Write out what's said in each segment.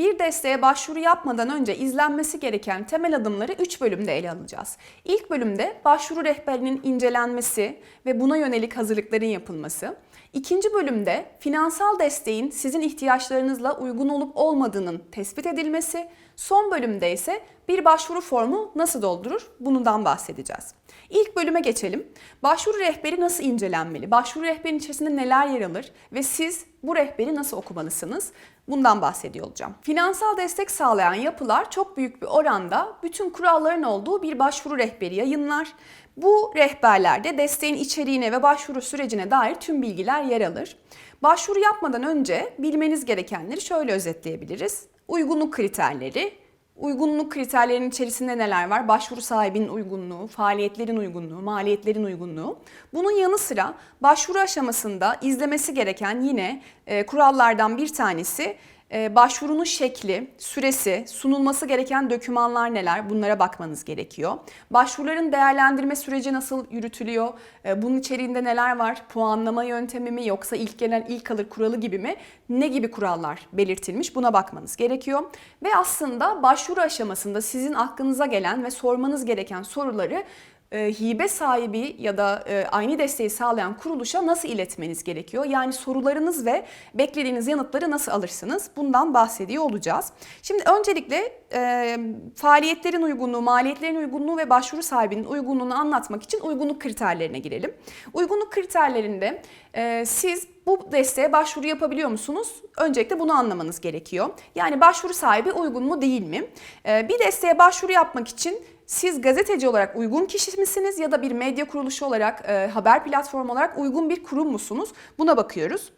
Bir desteğe başvuru yapmadan önce izlenmesi gereken temel adımları 3 bölümde ele alacağız. İlk bölümde başvuru rehberinin incelenmesi ve buna yönelik hazırlıkların yapılması. İkinci bölümde finansal desteğin sizin ihtiyaçlarınızla uygun olup olmadığının tespit edilmesi. Son bölümde ise bir başvuru formu nasıl doldurur bundan bahsedeceğiz. İlk bölüme geçelim. Başvuru rehberi nasıl incelenmeli? Başvuru rehberinin içerisinde neler yer alır ve siz bu rehberi nasıl okumalısınız? Bundan bahsediyor olacağım. Finansal destek sağlayan yapılar çok büyük bir oranda bütün kuralların olduğu bir başvuru rehberi yayınlar. Bu rehberlerde desteğin içeriğine ve başvuru sürecine dair tüm bilgiler yer alır. Başvuru yapmadan önce bilmeniz gerekenleri şöyle özetleyebiliriz. Uygunluk kriterleri, Uygunluk kriterlerinin içerisinde neler var? Başvuru sahibinin uygunluğu, faaliyetlerin uygunluğu, maliyetlerin uygunluğu. Bunun yanı sıra başvuru aşamasında izlemesi gereken yine e, kurallardan bir tanesi başvurunun şekli, süresi, sunulması gereken dokümanlar neler bunlara bakmanız gerekiyor. Başvuruların değerlendirme süreci nasıl yürütülüyor? E, bunun içeriğinde neler var? Puanlama yöntemi mi yoksa ilk gelen ilk alır kuralı gibi mi? Ne gibi kurallar belirtilmiş buna bakmanız gerekiyor. Ve aslında başvuru aşamasında sizin aklınıza gelen ve sormanız gereken soruları e, hibe sahibi ya da e, aynı desteği sağlayan kuruluşa nasıl iletmeniz gerekiyor? Yani sorularınız ve beklediğiniz yanıtları nasıl alırsınız? Bundan bahsediyor olacağız. Şimdi öncelikle e, faaliyetlerin uygunluğu, maliyetlerin uygunluğu ve başvuru sahibinin uygunluğunu anlatmak için uygunluk kriterlerine girelim. Uygunluk kriterlerinde e, siz bu desteğe başvuru yapabiliyor musunuz? Öncelikle bunu anlamanız gerekiyor. Yani başvuru sahibi uygun mu değil mi? E, bir desteğe başvuru yapmak için siz gazeteci olarak uygun kişi misiniz ya da bir medya kuruluşu olarak, e, haber platformu olarak uygun bir kurum musunuz? Buna bakıyoruz.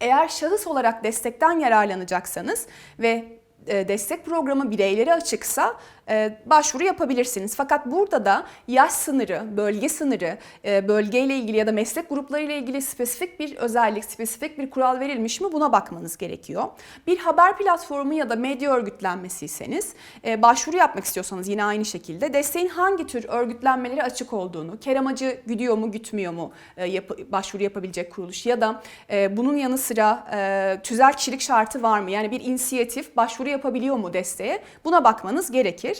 Eğer şahıs olarak destekten yararlanacaksanız ve e, destek programı bireylere açıksa başvuru yapabilirsiniz. Fakat burada da yaş sınırı, bölge sınırı, e, bölgeyle ilgili ya da meslek gruplarıyla ilgili spesifik bir özellik, spesifik bir kural verilmiş mi buna bakmanız gerekiyor. Bir haber platformu ya da medya örgütlenmesiyseniz başvuru yapmak istiyorsanız yine aynı şekilde desteğin hangi tür örgütlenmeleri açık olduğunu, kar amacı güdüyor mu gütmüyor mu başvuru yapabilecek kuruluş ya da bunun yanı sıra tüzel kişilik şartı var mı? Yani bir inisiyatif başvuru yapabiliyor mu desteğe? Buna bakmanız gerekir.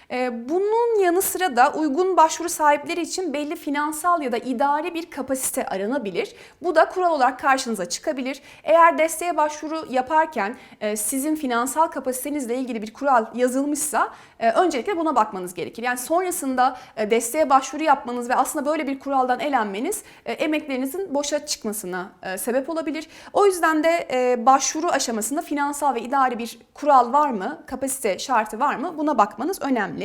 bunun yanı sıra da uygun başvuru sahipleri için belli finansal ya da idari bir kapasite aranabilir. Bu da kural olarak karşınıza çıkabilir. Eğer desteğe başvuru yaparken e, sizin finansal kapasitenizle ilgili bir kural yazılmışsa e, öncelikle buna bakmanız gerekir. Yani sonrasında e, desteğe başvuru yapmanız ve aslında böyle bir kuraldan elenmeniz emeklerinizin boşa çıkmasına sebep olabilir. O yüzden de başvuru aşamasında finansal ve idari bir kural var mı, kapasite şartı var mı buna bakmanız önemli.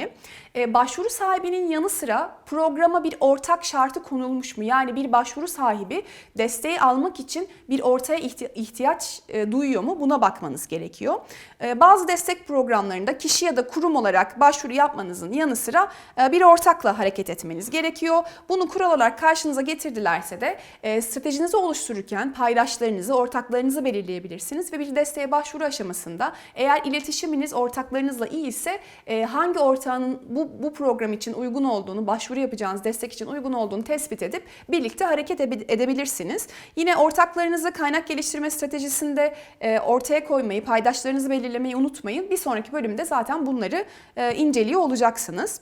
Ee, başvuru sahibinin yanı sıra programa bir ortak şartı konulmuş mu? Yani bir başvuru sahibi desteği almak için bir ortaya ihtiyaç e, duyuyor mu? Buna bakmanız gerekiyor. Ee, bazı destek programlarında kişi ya da kurum olarak başvuru yapmanızın yanı sıra e, bir ortakla hareket etmeniz gerekiyor. Bunu kural olarak karşınıza getirdilerse de e, stratejinizi oluştururken paydaşlarınızı, ortaklarınızı belirleyebilirsiniz ve bir desteğe başvuru aşamasında eğer iletişiminiz ortaklarınızla iyi ise hangi ortak ortağının bu, bu program için uygun olduğunu, başvuru yapacağınız destek için uygun olduğunu tespit edip birlikte hareket edebilirsiniz. Yine ortaklarınızı kaynak geliştirme stratejisinde e, ortaya koymayı, paydaşlarınızı belirlemeyi unutmayın. Bir sonraki bölümde zaten bunları e, inceliyor olacaksınız.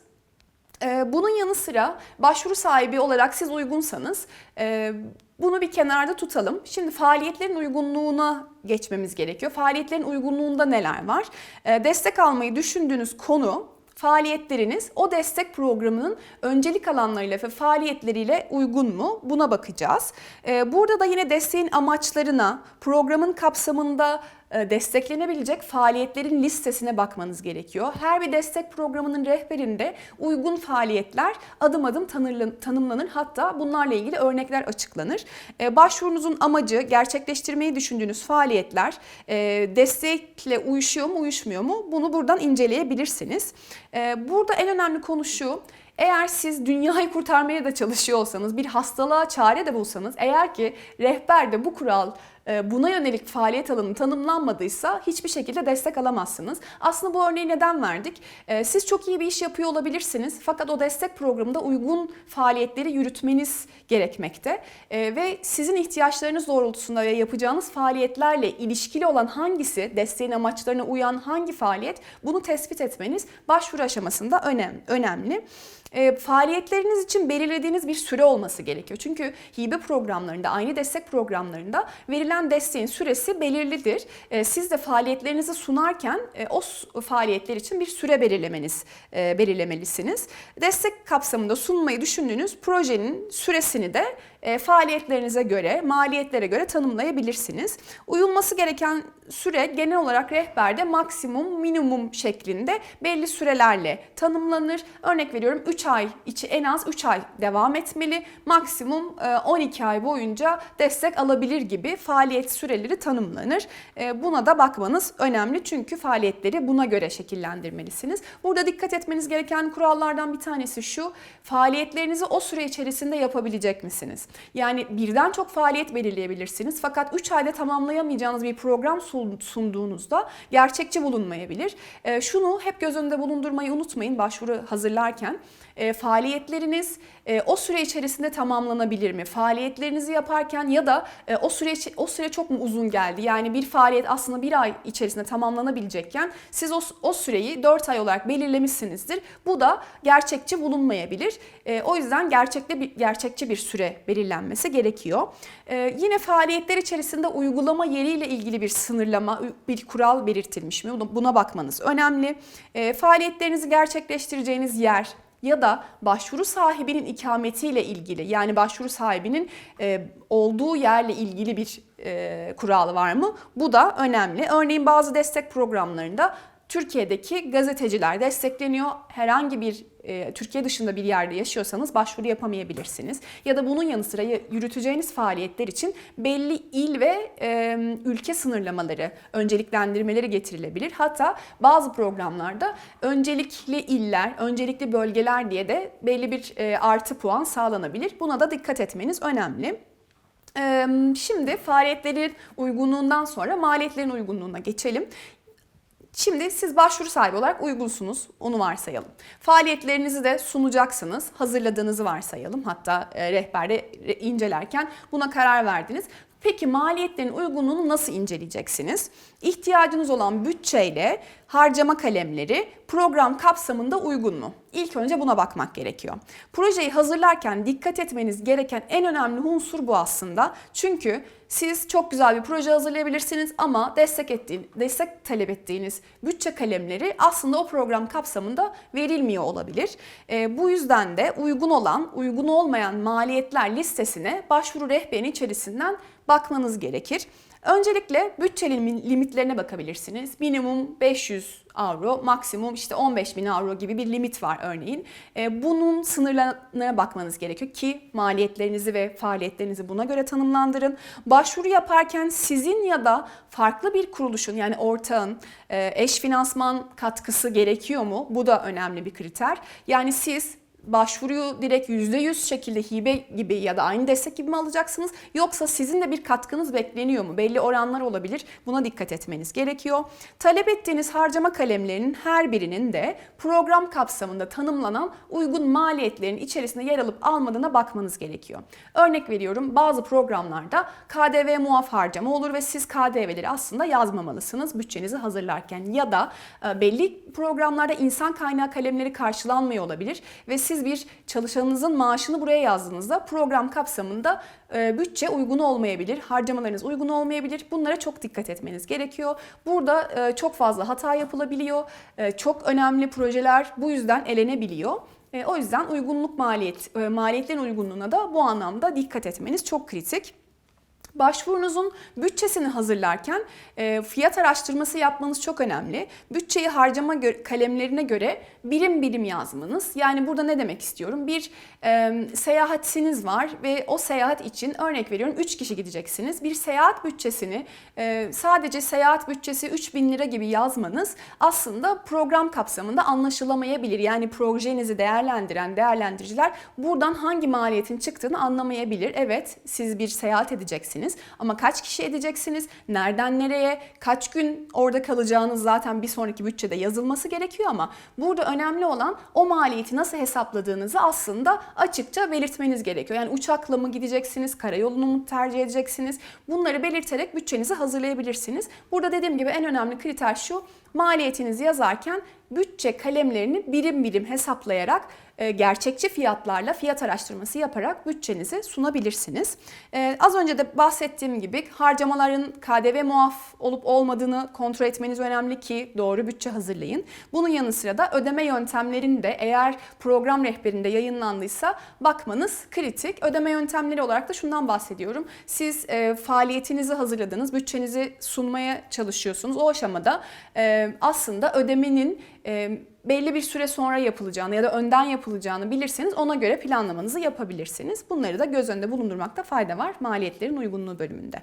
E, bunun yanı sıra başvuru sahibi olarak siz uygunsanız e, bunu bir kenarda tutalım. Şimdi faaliyetlerin uygunluğuna geçmemiz gerekiyor. Faaliyetlerin uygunluğunda neler var? E, destek almayı düşündüğünüz konu faaliyetleriniz o destek programının öncelik alanlarıyla ve faaliyetleriyle uygun mu? Buna bakacağız. Ee, burada da yine desteğin amaçlarına, programın kapsamında desteklenebilecek faaliyetlerin listesine bakmanız gerekiyor. Her bir destek programının rehberinde uygun faaliyetler adım adım tanımlanır. Hatta bunlarla ilgili örnekler açıklanır. E, başvurunuzun amacı gerçekleştirmeyi düşündüğünüz faaliyetler e, destekle uyuşuyor mu uyuşmuyor mu bunu buradan inceleyebilirsiniz. Burada en önemli konu şu. Eğer siz dünyayı kurtarmaya da çalışıyor olsanız, bir hastalığa çare de bulsanız, eğer ki rehberde bu kural e, buna yönelik faaliyet alanı tanımlanmadıysa hiçbir şekilde destek alamazsınız. Aslında bu örneği neden verdik? E, Siz çok iyi bir iş yapıyor olabilirsiniz fakat o destek programında uygun faaliyetleri yürütmeniz gerekmekte. E, Ve sizin ihtiyaçlarınız doğrultusunda ve yapacağınız faaliyetlerle ilişkili olan hangisi, desteğin amaçlarına uyan hangi faaliyet bunu tespit etmeniz başvuru aşamasında önem, önemli. E, faaliyetleriniz için belirlediğiniz bir süre olması gerekiyor. Çünkü hibe programlarında, aynı destek programlarında verilen desteğin süresi belirlidir. E, siz de faaliyetlerinizi sunarken e, o faaliyetler için bir süre belirlemeniz e, belirlemelisiniz. Destek kapsamında sunmayı düşündüğünüz projenin süresini de e, faaliyetlerinize göre, maliyetlere göre tanımlayabilirsiniz. Uyulması gereken süre genel olarak rehberde maksimum, minimum şeklinde belli sürelerle tanımlanır. Örnek veriyorum 3 ay içi en az 3 ay devam etmeli. Maksimum e, 12 ay boyunca destek alabilir gibi faaliyet süreleri tanımlanır. E, Buna da bakmanız önemli çünkü faaliyetleri buna göre şekillendirmelisiniz. Burada dikkat etmeniz gereken kurallardan bir tanesi şu. Faaliyetlerinizi o süre içerisinde yapabilecek misiniz? Yani birden çok faaliyet belirleyebilirsiniz fakat 3 ayda tamamlayamayacağınız bir program sun- sunduğunuzda gerçekçi bulunmayabilir. E, Şunu hep göz önünde bulundurmayı unutmayın başvuru hazırlarken. E, faaliyetleriniz e, o süre içerisinde tamamlanabilir mi? Faaliyetlerinizi yaparken ya da e, o süre o süre çok mu uzun geldi? Yani bir faaliyet aslında bir ay içerisinde tamamlanabilecekken siz o, o süreyi 4 ay olarak belirlemişsinizdir. Bu da gerçekçi bulunmayabilir. E, o yüzden gerçekte bir gerçekçi bir süre belirlenmesi gerekiyor. E, yine faaliyetler içerisinde uygulama yeriyle ilgili bir sınırlama, bir kural belirtilmiş mi? Buna- bakmanız önemli. E, faaliyetlerinizi gerçekleştireceğiniz yer, ya da başvuru sahibinin ikametiyle ilgili yani başvuru sahibinin e, olduğu yerle ilgili bir e, kural var mı? Bu da önemli. Örneğin bazı destek programlarında Türkiye'deki gazeteciler destekleniyor. Herhangi bir e, Türkiye dışında bir yerde yaşıyorsanız başvuru yapamayabilirsiniz. Ya da bunun yanı sıra yürüteceğiniz faaliyetler için belli il ve e, ülke sınırlamaları, önceliklendirmeleri getirilebilir. Hatta bazı programlarda öncelikli iller, öncelikli bölgeler diye de belli bir e, artı puan sağlanabilir. Buna da dikkat etmeniz önemli. Şimdi faaliyetlerin uygunluğundan sonra maliyetlerin uygunluğuna geçelim. Şimdi siz başvuru sahibi olarak uygunsunuz, onu varsayalım. Faaliyetlerinizi de sunacaksınız, hazırladığınızı varsayalım. Hatta e, rehberde re- incelerken buna karar verdiniz. Peki maliyetlerin uygunluğunu nasıl inceleyeceksiniz? İhtiyacınız olan bütçeyle harcama kalemleri program kapsamında uygun mu? İlk önce buna bakmak gerekiyor. Projeyi hazırlarken dikkat etmeniz gereken en önemli unsur bu aslında. Çünkü siz çok güzel bir proje hazırlayabilirsiniz ama destek ettiğin, destek talep ettiğiniz bütçe kalemleri aslında o program kapsamında verilmiyor olabilir. E, bu yüzden de uygun olan, uygun olmayan maliyetler listesine başvuru rehberinin içerisinden bakmanız gerekir. Öncelikle bütçe lim- limitlerine bakabilirsiniz. Minimum 500 avro, maksimum işte 15 bin avro gibi bir limit var örneğin. E, bunun sınırlarına bakmanız gerekiyor ki maliyetlerinizi ve faaliyetlerinizi buna göre tanımlandırın. Başvuru yaparken sizin ya da farklı bir kuruluşun yani ortağın e, eş finansman katkısı gerekiyor mu? Bu da önemli bir kriter. Yani siz başvuruyu direkt %100 şekilde hibe gibi ya da aynı destek gibi mi alacaksınız? Yoksa sizin de bir katkınız bekleniyor mu? Belli oranlar olabilir. Buna dikkat etmeniz gerekiyor. Talep ettiğiniz harcama kalemlerinin her birinin de program kapsamında tanımlanan uygun maliyetlerin içerisinde yer alıp almadığına bakmanız gerekiyor. Örnek veriyorum bazı programlarda KDV muaf harcama olur ve siz KDV'leri aslında yazmamalısınız bütçenizi hazırlarken ya da e, belli programlarda insan kaynağı kalemleri karşılanmıyor olabilir ve siz bir çalışanınızın maaşını buraya yazdığınızda program kapsamında e, bütçe uygun olmayabilir, harcamalarınız uygun olmayabilir. Bunlara çok dikkat etmeniz gerekiyor. Burada e, çok fazla hata yapılabiliyor. E, çok önemli projeler bu yüzden elenebiliyor. O yüzden uygunluk maliyet, maliyetlerin uygunluğuna da bu anlamda dikkat etmeniz çok kritik. Başvurunuzun bütçesini hazırlarken e, fiyat araştırması yapmanız çok önemli. Bütçeyi harcama kalemlerine göre birim birim yazmanız. Yani burada ne demek istiyorum? Bir e, seyahatiniz var ve o seyahat için örnek veriyorum 3 kişi gideceksiniz. Bir seyahat bütçesini e, sadece seyahat bütçesi 3000 lira gibi yazmanız aslında program kapsamında anlaşılamayabilir. Yani projenizi değerlendiren değerlendiriciler buradan hangi maliyetin çıktığını anlamayabilir. Evet siz bir seyahat edeceksiniz yapabilirsiniz. Ama kaç kişi edeceksiniz, nereden nereye, kaç gün orada kalacağınız zaten bir sonraki bütçede yazılması gerekiyor ama burada önemli olan o maliyeti nasıl hesapladığınızı aslında açıkça belirtmeniz gerekiyor. Yani uçakla mı gideceksiniz, karayolunu mu tercih edeceksiniz? Bunları belirterek bütçenizi hazırlayabilirsiniz. Burada dediğim gibi en önemli kriter şu, maliyetinizi yazarken bütçe kalemlerini birim birim hesaplayarak gerçekçi fiyatlarla fiyat araştırması yaparak bütçenizi sunabilirsiniz. E, az önce de bahsettiğim gibi harcamaların KDV muaf olup olmadığını kontrol etmeniz önemli ki doğru bütçe hazırlayın. Bunun yanı sıra da ödeme yöntemlerini de eğer program rehberinde yayınlandıysa bakmanız kritik. Ödeme yöntemleri olarak da şundan bahsediyorum. Siz e, faaliyetinizi hazırladınız, bütçenizi sunmaya çalışıyorsunuz. O aşamada e, aslında ödemenin e, belli bir süre sonra yapılacağını ya da önden yapılacağını bilirseniz ona göre planlamanızı yapabilirsiniz. Bunları da göz önünde bulundurmakta fayda var maliyetlerin uygunluğu bölümünde.